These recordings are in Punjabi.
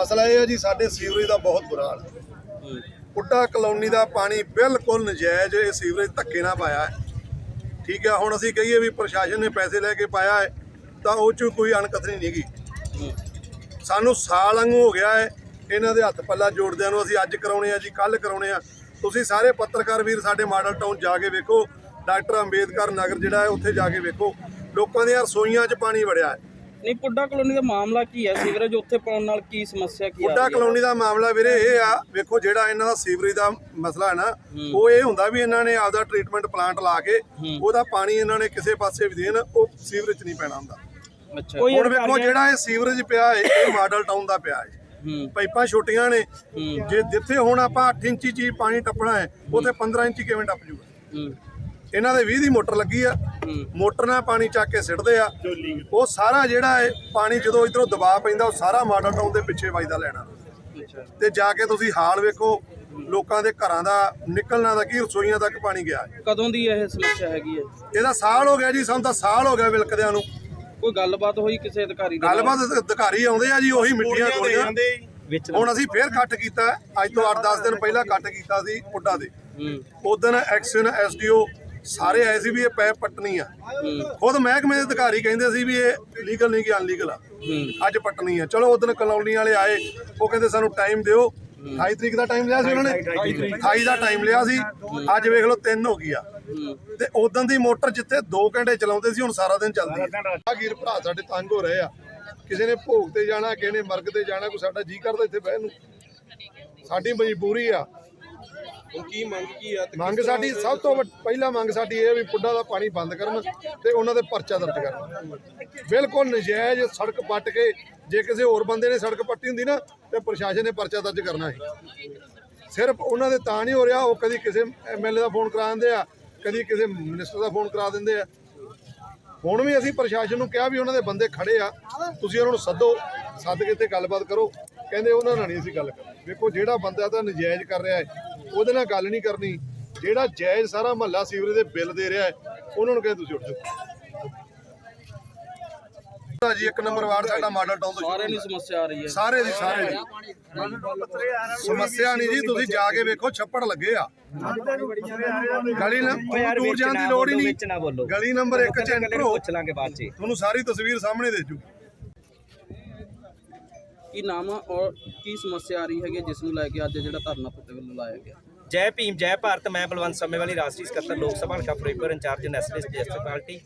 ਮਸਲਾ ਇਹ ਹੈ ਜੀ, ਸਾਡੇ ਸੀਵਰੇਜ ਦਾ ਬਹੁਤ ਬੁਰਾ ਹਾਲ ਹੈ। ਪੁੱਡਾ ਕਲੋਨੀ ਦਾ ਪਾਣੀ ਬਿਲਕੁਲ ਨਜਾਇਜ਼ ਇਹ ਸੀਵਰੇਜ ਧੱਕੇ ਨਾਲ ਪਾਇਆ ਹੈ। ਠੀਕ ਹੈ, ਹੁਣ ਅਸੀਂ ਕਹੀਏ ਵੀ ਪ੍ਰਸ਼ਾਸਨ ਨੇ ਪੈਸੇ ਲੈ ਕੇ ਪਾਇਆ ਹੈ, ਤਾਂ ਉਹ ਚ ਕੋਈ ਅਣਕਥਨੀ ਨਹੀਂਗੀ ਸਾਨੂੰ ਸਾਲ ਵਾਂਗੂ ਹੋ ਗਿਆ ਹੈ, ਇਹਨਾਂ ਦੇ ਹੱਥ ਪੱਲਾ ਜੋੜਦਿਆਂ ਨੂੰ ਅਸੀਂ ਅੱਜ ਕਰਾਉਣੇ ਆ ਜੀ ਕੱਲ ਕਰਾਉਣੇ ਆ। ਤੁਸੀਂ ਸਾਰੇ ਪੱਤਰਕਾਰ ਵੀਰ ਸਾਡੇ ਮਾਡਲ ਟਾਊਨ ਜਾ ਕੇ ਵੇਖੋ, ਡਾਕਟਰ ਅੰਬੇਦਕਰ ਨਗਰ ਜਿਹੜਾ ਹੈ, ਉੱਥੇ ਜਾ ਕੇ ਵੇਖੋ। ਲੋਕਾਂ ਦੀਆਂ ਰਸੋਈਆਂ 'ਚ ਪਾਣੀ ਵੜਿਆ ਹੈ। ਨਹੀਂ ਪੁੱਡਾ ਕਲੋਨੀ ਦਾ ਮਾਮਲਾ ਕੀ ਹੈ? ਸੀਵਰੇਜ ਉੱਥੇ ਪਾਉਣ ਨਾਲ ਕੀ ਸਮੱਸਿਆ ਕੀ ਆ ਹੈ? ਕਲੋਨੀ ਦਾ ਮਾਮਲਾ ਵੀਰੇ ਇਹ ਆ ਵੇਖੋ ਜਿਹੜਾ ਇਹਨਾਂ ਦਾ ਸੀਵਰੇਜ ਦਾ ਮਸਲਾ ਹੈ ਨਾ ਉਹ ਇਹ ਹੁੰਦਾ ਵੀ ਇਹਨਾਂ ਨੇ ਆਪਦਾ ਟ੍ਰੀਟਮੈਂਟ ਪਲਾਂਟ ਲਾ ਕੇ ਉਹਦਾ ਪਾਣੀ ਇਹਨਾਂ ਨੇ ਕਿਸੇ ਪਾਸੇ ਵੀ ਦੇਣ ਉਹ ਸੀਵਰੇਜ ਨਹੀਂ ਪੈਣਾ ਹੁੰਦਾ। ਅੱਛਾ। ਹੁਣ ਵੇਖੋ ਜਿਹੜਾ ਇਹ ਸੀਵਰੇਜ ਪਿਆ ਹੈ ਇਹ ਮਾਡਲ ਟਾਊਨ ਦਾ ਪਿਆ ਹੈ। ਪਾਈਪਾਂ ਛੋਟੀਆਂ ਨੇ। ਜੇ ਜਿੱਥੇ ਹੁਣ ਆਪਾਂ 8 ਇੰਚੀ ਚੀਜ਼ ਪਾਣੀ ਟੱਪਣਾ ਹੈ ਉੱਥੇ 15 ਇੰਚੀ ਕਿਵੇਂ ਟੱਪ ਜੂਗਾ? ਇਹਨਾਂ ਦੇ 20 ਦੀ ਮੋਟਰ ਲੱਗੀ ਆ। ਮੋਟਰ ਨਾਲ ਪਾਣੀ ਚੱਕ ਕੇ ਸਿੱਟਦੇ ਆ। ਉਹ ਸਾਰਾ ਜਿਹੜਾ ਹੈ ਪਾਣੀ ਜਦੋਂ ਇਧਰੋਂ ਦਬਾਅ ਪੈਂਦਾ ਉਹ ਸਾਰਾ ਮਾਡਲ ਟਾਊਨ ਦੇ ਪਿੱਛੇ ਵੱਜਦਾ ਲੈਣਾ। ਤੇ ਜਾ ਕੇ ਤੁਸੀਂ ਹਾਲ ਵੇਖੋ ਲੋਕਾਂ ਦੇ ਘਰਾਂ ਦਾ ਨਿਕਲਣਾ ਦਾ ਕੀ ਰਸੋਈਆਂ ਤੱਕ ਪਾਣੀ ਗਿਆ। ਕਦੋਂ ਦੀ ਇਹ ਸਮੱਸਿਆ ਹੈਗੀ ਹੈ? ਇਹਦਾ ਸਾਲ ਹੋ ਗਿਆ ਜੀ ਸਾਨੂੰ ਤਾਂ ਸਾਲ ਹੋ ਗਿਆ ਵਿਲਕਦਿਆਂ ਨੂੰ। ਕੋਈ ਗੱਲਬਾਤ ਹੋਈ ਕਿਸੇ ਅਧਿਕਾਰੀ ਦੇ ਨਾਲ? ਗੱਲਬਾਤ ਅਧਿਕਾਰੀ ਆਉਂਦੇ ਆ ਜੀ ਉਹੀ ਮਿੱਟੀਆਂ ਗੋਲੀਆਂ। ਹੁਣ ਅਸੀਂ ਫੇਰ ਕੱਟ ਕੀਤਾ। ਅੱਜ ਤੋਂ 8-10 ਦਿਨ ਪਹਿਲਾਂ ਕੱਟ ਕੀਤਾ ਸੀ ਪੁੱਡਾ ਦੇ। ਉਦੋਂ ਐਕਸ਼ਨ ਐਸਡੀਓ ਸਾਰੇ ਆਏ ਸੀ ਵੀ ਇਹ ਪੈਪ ਪੱਟਣੀ ਆ। ਖੁਦ ਮਹਿਕਮੇ ਦੇ ਅਧਿਕਾਰੀ ਕਹਿੰਦੇ ਸੀ ਵੀ ਇਹ ਲੀਗਲ ਨਹੀਂ ਕਿ ਅਨਲੀਗਲ ਆ। ਅੱਜ ਪੱਟਣੀ ਆ। ਚਲੋ ਉਦੋਂ ਕਲੋਨੀ ਵਾਲੇ ਆਏ, ਉਹ ਕਹਿੰਦੇ ਸਾਨੂੰ ਟਾਈਮ ਦਿਓ। 28 ਤਰੀਕ ਦਾ ਟਾਈਮ ਲਿਆ ਸੀ ਉਹਨਾਂ ਨੇ? 28 ਦਾ ਟਾਈਮ ਲਿਆ ਸੀ। ਅੱਜ ਵੇਖ ਲਓ 3 ਹੋ ਗਈ ਆ। ਤੇ ਉਦੋਂ ਦੀ ਮੋਟਰ ਜਿੱਥੇ 2 ਘੰਟੇ ਚਲਾਉਂਦੇ ਸੀ, ਹੁਣ ਸਾਰਾ ਦਿਨ ਚੱਲਦੀ ਆ। ਆਹ ਭਰਾ ਸਾਡੇ ਤੰਗ ਹੋ ਰਹੇ ਆ। ਕਿਸੇ ਨੇ ਭੋਗ ਤੇ ਜਾਣਾ, ਕਿਸੇ ਨੇ ਮਰਗ ਤੇ ਜਾਣਾ, ਕੋਈ ਸਾਡਾ ਜੀ ਕਰਦਾ ਇੱਥੇ ਬਹਿਣ ਨੂੰ। ਸਾਡੀ ਮਜਬੂਰੀ ਆ। ਕੀ ਮੰਗ ਕੀ ਆ ਤੇ ਮੰਗ ਸਾਡੀ ਸਭ ਤੋਂ ਵੱਡ- ਪਹਿਲਾ ਮੰਗ ਸਾਡੀ ਇਹ ਹੈ ਵੀ ਪੁੱਡਾ ਦਾ ਪਾਣੀ ਬੰਦ ਕਰਨ ਤੇ ਉਹਨਾਂ ਦੇ ਪਰਚਾ ਦਰਜ ਕਰਨ। ਬਿਲਕੁਲ ਨਜਾਇਜ਼ ਸੜਕ ਪੱਟ ਕੇ ਜੇ ਕਿਸੇ ਹੋਰ ਬੰਦੇ ਨੇ ਸੜਕ ਪੱਟੀ ਹੁੰਦੀ ਨਾ ਤੇ ਪ੍ਰਸ਼ਾਸਨ ਨੇ ਪਰਚਾ ਦਰਜ ਕਰਨਾ ਸੀ। ਸਿਰਫ ਉਹਨਾਂ ਦੇ ਤਾਂ ਨਹੀਂ ਹੋ ਰਿਹਾ ਉਹ ਕਦੀ ਕਿਸੇ ਐਮਐਲਏ ਦਾ ਫੋਨ ਕਰਾ ਦਿੰਦੇ ਆ ਕਦੀ ਕਿਸੇ ਮਿਨਿਸਟਰ ਦਾ ਫੋਨ ਕਰਾ ਦਿੰਦੇ ਆ। ਹੁਣ ਵੀ ਅਸੀਂ ਪ੍ਰਸ਼ਾਸਨ ਨੂੰ ਕਿਹਾ ਵੀ ਉਹਨਾਂ ਦੇ ਬੰਦੇ ਖੜੇ ਆ ਤੁਸੀਂ ਉਹਨਾਂ ਨੂੰ ਸੱਦੋ ਸੱਦ ਕੇ ਇੱਥੇ ਗੱਲਬਾਤ ਕਰੋ। ਕਹਿੰਦੇ ਉਹਨਾਂ ਨਾਲ ਨਹੀਂ ਅਸੀਂ ਗੱਲ ਕਰਨੀ। ਵੇਖੋ ਜਿਹੜਾ ਬੰਦਾ ਤਾਂ ਨਜਾਇਜ਼ ਕਰ ਰਿਹਾ ਹੈ ਉਹਦੇ ਨਾਲ ਗੱਲ ਨਹੀਂ ਕਰਨੀ। ਜਿਹੜਾ ਜਾਇਜ਼ ਸਾਰਾ ਮਹੱਲਾ ਸੀਵਰੇਜ ਦੇ ਬਿੱਲ ਦੇ ਰਿਹਾ ਹੈ ਉਹਨਾਂ ਨੂੰ ਕਹਿੰਦੇ ਤੁਸੀਂ ਉੱਠ ਜਾਓ। ਜੀ ਇੱਕ ਨੰਬਰ ਵਾਰਡ ਸਾਡਾ ਮਾਡਲ ਟਾਊਨ ਤੋਂ ਸ਼ੁਰੂ ਨੂੰ ਸਮੱਸਿਆ ਆ ਰਹੀ ਹੈ। ਸਾਰੇ ਦੀ ਸਾਰੇ ਦੀ। ਸਮੱਸਿਆ ਨਹੀਂ ਜੀ ਤੁਸੀਂ ਜਾ ਕੇ ਵੇਖੋ ਛੱਪੜ ਲੱਗੇ ਆ। ਗਲੀ ਨਾ ਦੂਰ ਜਾਣ ਦੀ ਲੋੜ ਹੀ ਨਹੀਂ। ਵਿੱਚ ਨਾ ਬੋਲੋ। ਗਲੀ ਨੰਬਰ 1 ਚ ਐਂਟਰ ਹੋ ਪੁੱਛ ਲਾਂਗੇ ਬਾਅਦ ਚ। ਤੁਹਾਨੂੰ ਸਾਰੀ ਤਸਵੀਰ ਸਾਹਮਣੇ ਦੇ ਜੂ। ਕੀ ਨਾਮ ਆ ਔਰ ਕੀ ਸਮੱਸਿਆ ਆ ਰਹੀ ਹੈਗੀ ਜਿਸ ਨੂੰ ਲੈ ਕੇ ਅੱਜ ਜਿਹੜਾ ਧਰਨਾ ਪੁੱਤੇ ਵੱਲੋਂ ਲਾਇਆ ਗਿਆ? ਜੈ ਭੀਮ, ਜੈ ਭਾਰਤ, ਮੈਂ ਬਲਵੰਤ ਸਮੇਵਾਲੀ ਰਾਸ਼ਟਰੀ ਸਕੱਤਰ ਲੋਕ ਸਭਾ ਹਲਕਾ Firozpur incharge Nationalist Justice Party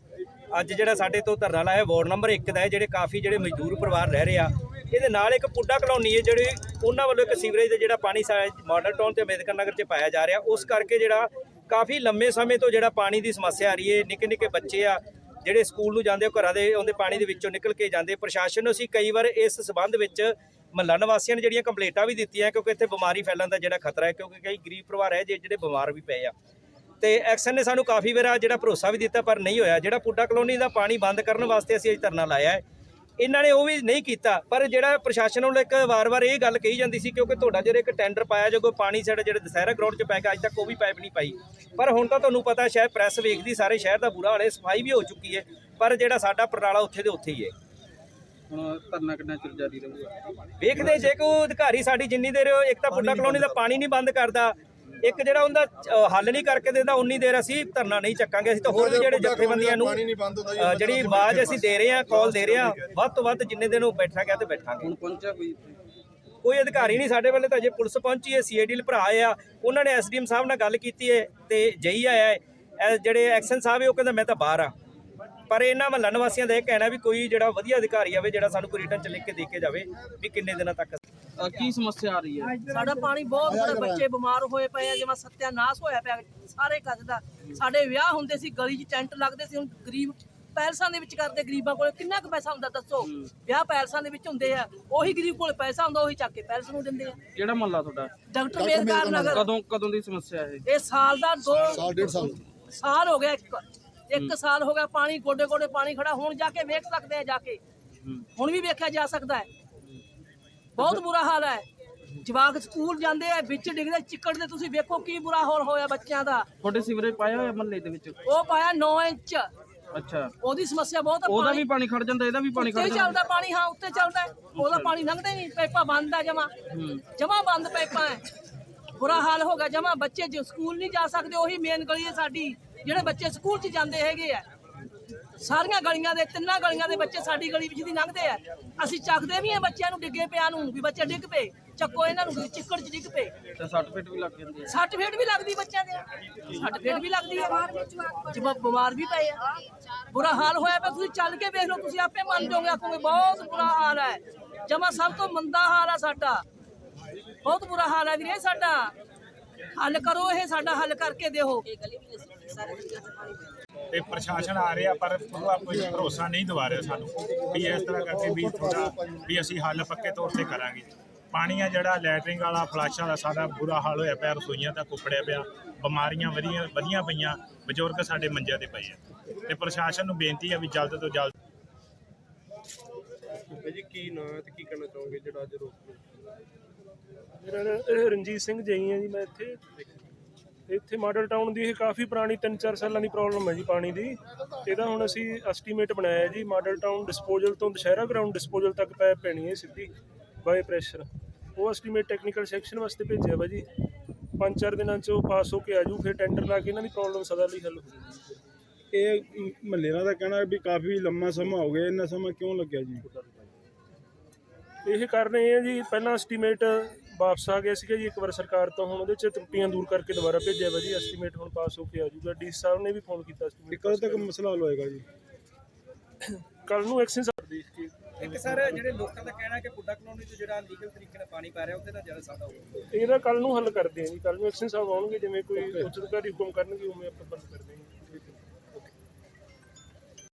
ਅੱਜ ਜਿਹੜਾ ਸਾਡੇ ਤੋਂ ਧਰਨਾ ਲਾਇਆ, ਵਾਰਡ ਨੰਬਰ 1 ਦਾ ਹੈ, ਜਿਹੜੇ ਕਾਫੀ ਜਿਹੜੇ ਮਜ਼ਦੂਰ ਪਰਿਵਾਰ ਰਹਿ ਰਹੇ ਆ, ਇਹਦੇ ਨਾਲ ਇੱਕ ਪੁੱਡਾ ਕਲੋਨੀ ਹੈ, ਜਿਹੜੇ ਉਹਨਾਂ ਵੱਲੋਂ ਇੱਕ ਸੀਵਰੇਜ ਦਾ ਜਿਹੜਾ ਪਾਣੀ ਮਾਡਲ ਟਾਊਨ ਤੇ ਅੰਬੇਦਕਰ ਨਗਰ 'ਚ ਪਾਇਆ ਜਾ ਰਿਹਾ। ਉਸ ਕਰਕੇ ਜਿਹੜਾ ਕਾਫੀ ਲੰਮੇ ਸਮੇਂ ਤੋਂ ਜਿਹੜਾ ਪਾਣੀ ਦੀ ਸਮੱਸਿਆ ਆ ਰਹੀ ਹੈ ਨਿੱਕੇ ਨਿੱਕੇ ਬੱਚੇ ਆ ਜਿਹੜੇ ਸਕੂਲ ਨੂੰ ਜਾਂਦੇ ਉਹ ਘਰਾਂ ਦੇ, ਉਹਦੇ ਪਾਣੀ ਦੇ ਵਿੱਚੋਂ ਨਿਕਲ ਕੇ ਜਾਂਦੇ ਪ੍ਰਸ਼ਾਸਨ ਨੂੰ ਅਸੀਂ ਕਈ ਵਾਰ ਇਸ ਸਬੰਧ ਵਿੱਚ ਮਹੱਲਾ ਨਿਵਾਸੀਆਂ ਨੇ ਜਿਹੜੀਆਂ ਕੰਪਲੇਂਟਾਂ ਵੀ ਦਿੱਤੀਆਂ, ਕਿਉਂਕਿ ਇੱਥੇ ਬਿਮਾਰੀ ਫੈਲਣ ਦਾ ਜਿਹੜਾ ਖਤਰਾ ਹੈ, ਕਿਉਂਕਿ ਕਈ ਗਰੀਬ ਪਰਿਵਾਰ ਹੈ ਜੇ- ਜਿਹੜੇ ਬਿਮਾਰ ਵੀ ਪਏ ਆ। ਤੇ ਐਕਸ਼ਨ ਨੇ ਸਾਨੂੰ ਕਾਫੀ ਵਾਰ ਜਿਹੜਾ ਭਰੋਸਾ ਵੀ ਦਿੱਤਾ, ਪਰ ਨਹੀਂ ਹੋਇਆ। ਜਿਹੜਾ ਪੁੱਡਾ ਕਲੋਨੀ ਦਾ ਪਾਣੀ ਬੰਦ ਕਰਨ ਵਾਸਤੇ ਅਸੀਂ ਅੱਜ ਧਰਨਾ ਲਾਇਆ ਹੈ। ਇਹਨਾਂ ਨੇ ਉਹ ਵੀ ਨਹੀਂ ਕੀਤਾ ਪਰ ਜਿਹੜਾ ਪ੍ਰਸ਼ਾਸਨ ਵੱਲੋਂ ਇੱਕ ਵਾਰ-ਵਾਰ ਇਹ ਗੱਲ ਕਹੀ ਜਾਂਦੀ ਸੀ ਕਿਉਂਕਿ ਤੁਹਾਡਾ ਜਿਹੜੇ ਇੱਕ ਟੈਂਡਰ ਪਾਇਆ ਜਾਗੋ ਪਾਣੀ ਸਾਡਾ ਜਿਹੜੇ ਦਸਹਿਰਾ ਗਰਾਊਂਡ 'ਚ ਪੈ ਗਿਆ ਅੱਜ ਤੱਕ ਉਹ ਵੀ ਪਾਈਪ ਨਹੀਂ ਪਾਈ। ਪਰ ਹੁਣ ਤਾਂ ਤੁਹਾਨੂੰ ਪਤਾ ਸ਼ਾਇਦ ਪ੍ਰੈਸ ਵੇਖਦੀ ਸਾਰੇ ਸ਼ਹਿਰ ਦਾ ਬੁਰਾ ਹਾਲ ਹੈ ਸਫ਼ਾਈ ਵੀ ਹੋ ਚੁੱਕੀ ਹੈ ਪਰ ਜਿਹੜਾ ਸਾਡਾ ਪ੍ਰਣਾਲਾ ਉੱਥੇ ਦੇ ਉੱਥੇ ਹੀ ਹੈ। ਹੁਣ ਧਰਨਾ ਕਿੰਨਾ ਚਿਰ ਜਾਰੀ ਰਹੂਗਾ? ਵੇਖਦੇ ਜੇ ਕੋਈ ਅਧਿਕਾਰੀ ਸਾਡੀ ਜਿੰਨੀ ਦੇਰ ਇੱਕ ਤਾਂ ਪੁੱਡਾ ਕਲੋਨੀ ਦਾ ਪਾਣੀ ਨਹੀਂ ਬੰਦ ਕਰਦਾ ਇੱਕ ਜਿਹੜਾ ਉਹਦਾ ਹੱਲ ਨਹੀਂ ਕਰਕੇ ਦਿੰਦਾ ਉਨੀ ਦੇਰ ਅਸੀਂ ਧਰਨਾ ਨਹੀਂ ਚੱਕਾਂਗੇ। ਅਸੀਂ ਤਾਂ ਹੋਰ ਵੀ ਜਿਹੜੇ ਜਥੇਬੰਦੀਆਂ ਨੂੰ ਜੀ ਜਿਹੜੀ ਆਵਾਜ਼ ਅਸੀਂ ਦੇ ਰਹੇ ਹਾਂ ਕਾਲ ਦੇ ਰਹੇ ਹਾਂ ਵੱਧ ਤੋਂ ਵੱਧ ਜਿੰਨੇ ਦਿਨ ਉਹ ਬੈਠਾ ਗਿਆ ਤੇ ਬੈਠਾਂਗੇ। ਹੁਣ ਪਹੁੰਚਿਆ ਕੋਈ? ਕੋਈ ਅਧਿਕਾਰੀ ਨਹੀਂ ਸਾਡੇ ਵੱਲੇ ਤਾਂ ਅਜੇ ਪੁਲਿਸ ਪਹੁੰਚੀ ਹੈ ਸੀਆਈਡੀ ਭਰਾ ਆ ਉਹਨਾਂ ਨੇ ਐਸਡੀਐਮ ਸਾਹਿਬ ਨਾਲ ਗੱਲ ਕੀਤੀ ਹੈ ਤੇ ਜਈ ਆਇਆ ਹੈ। ਜਿਹੜੇ ਐਕਸ਼ਨ ਸਾਹਿਬ ਹੈ ਉਹ ਕਹਿੰਦਾ ਮੈਂ ਤਾਂ ਬਾਹਰ ਆ ਪਰ ਇਹਨਾਂ ਮਹੱਲਾ ਨਿਵਾਸੀਆਂ ਦਾ ਇਹ ਕਹਿਣਾ ਵੀ ਕੋਈ ਜਿਹੜਾ ਵਧੀਆ ਅਧਿਕਾਰੀ ਆਵੇ ਜਿਹੜਾ ਸਾਨੂੰ ਕੋਈ ਰਿਟਰਨ ਚ ਲਿਖ ਕੇ ਦੇ ਕੇ ਜਾਵੇ ਵੀ ਕਿੰਨੇ ਦਿਨਾਂ ਤੱਕ ਅ, ਕੀ ਸਮੱਸਿਆ ਆ ਰਹੀ ਹੈ? ਸਾਡਾ ਪਾਣੀ ਬਹੁਤ ਬੜੇ ਬੱਚੇ ਬਿਮਾਰ ਹੋਏ ਪਏ ਆ ਜਿਵੇਂ ਸੱਤਿਆਨਾਸ਼ ਹੋਇਆ ਪਿਆ ਸਾਰੇ ਕੱਜ ਦਾ। ਸਾਡੇ ਵਿਆਹ ਹੁੰਦੇ ਸੀ ਗਲੀ 'ਚ ਟੈਂਟ ਲੱਗਦੇ ਸੀ ਹੁਣ ਗਰੀਬ ਪੈਲਸਾਂ ਦੇ ਵਿੱਚ ਕਰਦੇ ਗਰੀਬਾਂ ਕੋਲ ਕਿੰਨਾ ਕੁ ਪੈਸਾ ਹੁੰਦਾ ਦੱਸੋ? ਵਿਆਹ ਪੈਲਸਾਂ ਦੇ ਵਿੱਚ ਹੁੰਦੇ ਆ ਉਹੀ ਗਰੀਬ ਕੋਲ ਪੈਸਾ ਹੁੰਦਾ ਉਹੀ ਚੱਕ ਕੇ ਪੈਲਸ ਨੂੰ ਦਿੰਦੇ ਆ। ਕਿਹੜਾ ਮਹੱਲਾ ਤੁਹਾਡਾ? ਡਾਕਟਰ ਮੇਰਕਾਰ ਨਗਰ ਕਦੋਂ ਕਦੋਂ ਦੀ ਸਮੱਸਿਆ ਹੈ ਇਹ ਸਾਲ ਦਾ ਦੋ ਸਾਲ ਡੇਢ ਸਾਲ। ਸਾਲ ਹੋ ਗਿਆ ਇੱਕ ਇੱਕ ਸਾਲ ਹੋ ਗਿਆ ਪਾਣੀ ਗੋਡੇ ਗੋਡੇ ਪਾਣੀ ਖੜਾ ਹੁਣ ਜਾ ਕੇ ਵੇਖ ਸਕਦੇ ਆ ਜਾ ਕੇ। ਹੁਣ ਵੀ ਵੇਖਿਆ ਜਾ ਸਕਦਾ ਹੈ। ਬਹੁਤ ਬੁਰਾ ਹਾਲ ਹੈ। ਜਵਾਕ ਸਕੂਲ ਜਾਂਦੇ ਆ ਵਿੱਚ ਡਿੱਗਦੇ ਚਿੱਕੜ ਦੇ ਤੁਸੀਂ ਵੇਖੋ ਕੀ ਬੁਰਾ ਹਾਲ ਹੋਇਆ ਬੱਚਿਆਂ ਦਾ। ਤੁਹਾਡੇ ਸੀਵਰੇਜ ਪਾਇਆ ਹੋਇਆ ਮਹੱਲੇ ਦੇ ਵਿੱਚ? ਉਹ ਪਾਇਆ 9 ਇੰਚ। ਅੱਛਾ। ਉਹਦੀ ਸਮੱਸਿਆ ਬਹੁਤ ਆ ਉਹਦਾ ਵੀ ਪਾਣੀ ਖੜ ਜਾਂਦਾ ਇਹਦਾ ਵੀ ਪਾਣੀ ਖੜ ਉੱਤੇ ਜਾਂਦਾ। ਚੱਲਦਾ ਪਾਣੀ ਹਾਂ ਉੱਤੇ ਚੱਲਦਾ। ਉਹਦਾ ਪਾਣੀ ਲੰਘਦਾ ਹੀ ਨਹੀਂ ਪਾਈਪਾਂ ਬੰਦ ਆ ਜਮਾ। ਜਮਾ ਬੰਦ ਪਾਈਪਾਂ ਹੈ। ਬੁਰਾ ਹਾਲ ਹੋ ਗਿਆ ਜਮਾ ਬੱਚੇ ਜੋ ਸਕੂਲ ਨਹੀਂ ਜਾ ਸਕਦੇ ਉਹੀ ਮੇਨ ਗਲੀ ਹੈ ਸਾਡੀ ਜਿਹੜੇ ਬੱਚੇ ਸਕੂਲ 'ਚ ਜਾਂਦੇ ਹੈਗੇ ਆ। ਸਾਰੀਆਂ ਗਲੀਆਂ ਦੇ ਤਿੰਨਾਂ ਗਲੀਆਂ ਦੇ ਬੱਚੇ ਸਾਡੀ ਗਲੀ ਵਿੱਚ ਦੀ ਲੰਘਦੇ ਆ। ਅਸੀਂ ਚੱਕਦੇ ਵੀ ਆ ਬੱਚਿਆਂ ਨੂੰ ਡਿੱਗੇ ਪਿਆ ਨੂੰ ਵੀ ਬੱਚੇ ਡਿੱਗ ਪਏ। ਚੱਕੋ ਇਹਨਾਂ ਨੂੰ ਚਿੱਕੜ 'ਚ ਡਿੱਗ ਪਏ। ਤੇ ਸਰਟੀਫਿਕੇਟ ਵੀ ਲੱਗ ਜਾਂਦੇ ਆ। ਸੱਟ ਫੇਟ ਵੀ ਲੱਗਦੀ ਬੱਚਿਆਂ ਦੇ। ਸੱਟ ਫੇਟ ਵੀ ਲੱਗਦੀ ਹੈ ਜਵਾਬ ਬਿਮਾਰ ਵੀ ਪਏ ਆ। ਬੁਰਾ ਹਾਲ ਹੋਇਆ ਪਿਆ ਤੁਸੀਂ ਚੱਲ ਕੇ ਵੇਖ ਲਓ ਤੁਸੀਂ ਆਪੇ ਮੰਨ ਜਾਓਗੇ ਆਖੋਗੇ ਬਹੁਤ ਬੁਰਾ ਹਾਲ ਹੈ ਜਮਾ ਸਭ ਤੋਂ ਮੰਦਾ ਹਾਲ ਹੈ ਸਾਡਾ। ਬਹੁਤ ਬੁਰਾ ਹਾਲ ਹੈ ਵੀਰੇ ਸਾਡਾ। ਹੱਲ ਕਰੋ ਇਹ ਸਾਡਾ ਹੱਲ ਕਰਕੇ ਦਿਓ। ਤੇ ਪ੍ਰਸ਼ਾਸਨ ਆ ਰਿਹਾ ਪਰ ਪੂਰਾ ਕੋਈ ਭਰੋਸਾ ਨਹੀਂ ਦਵਾ ਰਿਹਾ ਸਾਨੂੰ ਵੀ ਇਸ ਤਰ੍ਹਾਂ ਕਰਕੇ ਵੀ ਥੋੜਾ ਵੀ ਅਸੀਂ ਹੱਲ ਪੱਕੇ ਤੌਰ ਤੇ ਕਰਾਂਗੇ ਪਾਣੀ ਆ ਜਿਹੜਾ ਲੈਟਰਿੰਗ ਵਾਲਾ ਫਲਾਸ਼ਾਂ ਦਾ ਸਾਡਾ ਬੁਰਾ ਹਾਲ ਹੋਇਆ ਪਿਆ ਰਸੋਈਆਂ ਤੱਕ ਉੱਪੜਿਆ ਪਿਆ ਬਿਮਾਰੀਆਂ ਵਧੀਆਂ ਵਧੀਆਂ ਪਈਆਂ ਬਜ਼ੁਰਗ ਸਾਡੇ ਮੰਜਿਆਂ ਤੇ ਪਏ ਆ ਤੇ ਪ੍ਰਸ਼ਾਸਨ ਨੂੰ ਬੇਨਤੀ ਆ ਵੀ ਜਲਦ ਤੋਂ ਜਲਦ ਜੀ ਕੀ ਨਾਂ ਹੈ ਤੇ ਕੀ ਕਹਿਣਾ ਚਾਹੋਗੇ ਜਿਹੜਾ ਅੱਜ ਰੋਕ? ਮੇਰਾ ਨਾਂ, ਅਹ, ਰਣਜੀਤ ਸਿੰਘ ਜਈ ਹੈ ਜੀ ਮੈਂ ਇੱਥੇ ਇੱਥੇ ਮਾਡਲ ਟਾਊਨ ਦੀ ਇਹ ਕਾਫੀ ਪੁਰਾਣੀ 3-4 ਸਾਲਾਂ ਦੀ ਪ੍ਰੋਬਲਮ ਹੈ ਜੀ ਪਾਣੀ ਦੀ। ਇਹਦਾ ਹੁਣ ਅਸੀਂ ਐਸਟੀਮੇਟ ਬਣਾਇਆ ਹੈ ਜੀ ਮਾਡਲ ਟਾਊਨ ਡਿਸਪੋਜ਼ਲ ਤੋਂ ਦੁਸ਼ਹਿਰਾ ਗਰਾਊਂਡ ਡਿਸਪੋਜ਼ਲ ਤੱਕ ਪਾਇਪ ਪੈਣੀ ਹੈ ਸਿੱਧੀ ਬਾਏ ਪ੍ਰੈਸ਼ਰ ਉਹ ਐਸਟੀਮੇਟ ਟੈਕਨੀਕਲ ਸੈਕਸ਼ਨ ਵਾਸਤੇ ਭੇਜਿਆ ਵਾ ਜੀ। ਪੰਜ ਚਾਰ ਦਿਨਾਂ 'ਚ ਉਹ ਪਾਸ ਹੋ ਕੇ ਆ ਜੂ ਫਿਰ ਟੈਂਡਰ ਲਾ ਕੇ ਇਹਨਾਂ ਦੀ ਪ੍ਰੋਬਲਮ ਸਦਾ ਲਈ ਹੱਲ ਹੋ ਜਾਊਗੀ। ਇਹ ਮਹੱਲੇ ਦਾ ਕਹਿਣਾ ਵੀ ਕਾਫੀ ਲੰਮਾ ਸਮਾਂ ਹੋ ਗਿਆ ਇੰਨਾ ਸਮਾਂ ਕਿਉਂ ਲੱਗਿਆ ਜੀ? ਇਹ ਕਰ ਰਹੇ ਆ ਜੀ ਪਹਿਲਾਂ ਐਸਟੀਮੇਟ ਵਾਪਸ ਆ ਗਿਆ ਸੀਗਾ ਜੀ ਇੱਕ ਵਾਰ ਸਰਕਾਰ ਤੋਂ ਹੁਣ ਉਹਦੇ ਚ ਤਰੁੱਟੀਆਂ ਦੂਰ ਕਰਕੇ ਦੁਬਾਰਾ ਭੇਜਿਆ ਵਾ ਜੀ ਐਸਟੀਮੇਟ ਹੁਣ ਪਾਸ ਹੋ ਕੇ ਆ ਜਾਊਗਾ। ਡੀ ਸਾਹਿਬ ਨੇ ਵੀ ਫੋਨ ਕੀਤਾ ਤੇ ਐਸਟੀਮੇਟ ਕਦੋਂ ਤੱਕ ਮਸਲਾ ਹੱਲ ਹੋਏਗਾ ਜੀ? ਕੱਲ ਨੂੰ ਐਕਸ਼ਨ ਸਾਹਿਬ ਦੇਖ ਕੇ ਇੱਕ ਸਰ ਜਿਹੜੇ ਲੋਕਾਂ ਦਾ ਕਹਿਣਾ ਹੈ ਕਿ ਪੁੱਡਾ ਕਲੋਨੀ 'ਚ ਜਿਹੜਾ ਲੀਗਲ ਤਰੀਕੇ ਨਾਲ ਪਾਣੀ ਪੈ ਰਿਹਾ ਉਹਦੇ ਨਾਲ ਜ਼ਿਆਦਾ ਸਾਡਾ ਹੋਊਗਾ। ਇਹਦਾ ਕੱਲ ਨੂੰ ਹੱਲ ਕਰਦੇ ਆ ਜੀ ਕੱਲ ਨੂੰ ਐਕਸ਼ਨ ਸਾਹਿਬ ਆਉਣਗੇ ਜਿਵੇਂ ਕੋਈ ਉੱਚ ਅਧਿਕਾਰੀ ਹੁਕਮ ਕਰਨਗੇ ਉਵੇਂ ਆਪਾਂ ਬੰਦ ਕਰ ਦੇਵਾਂਗੇ।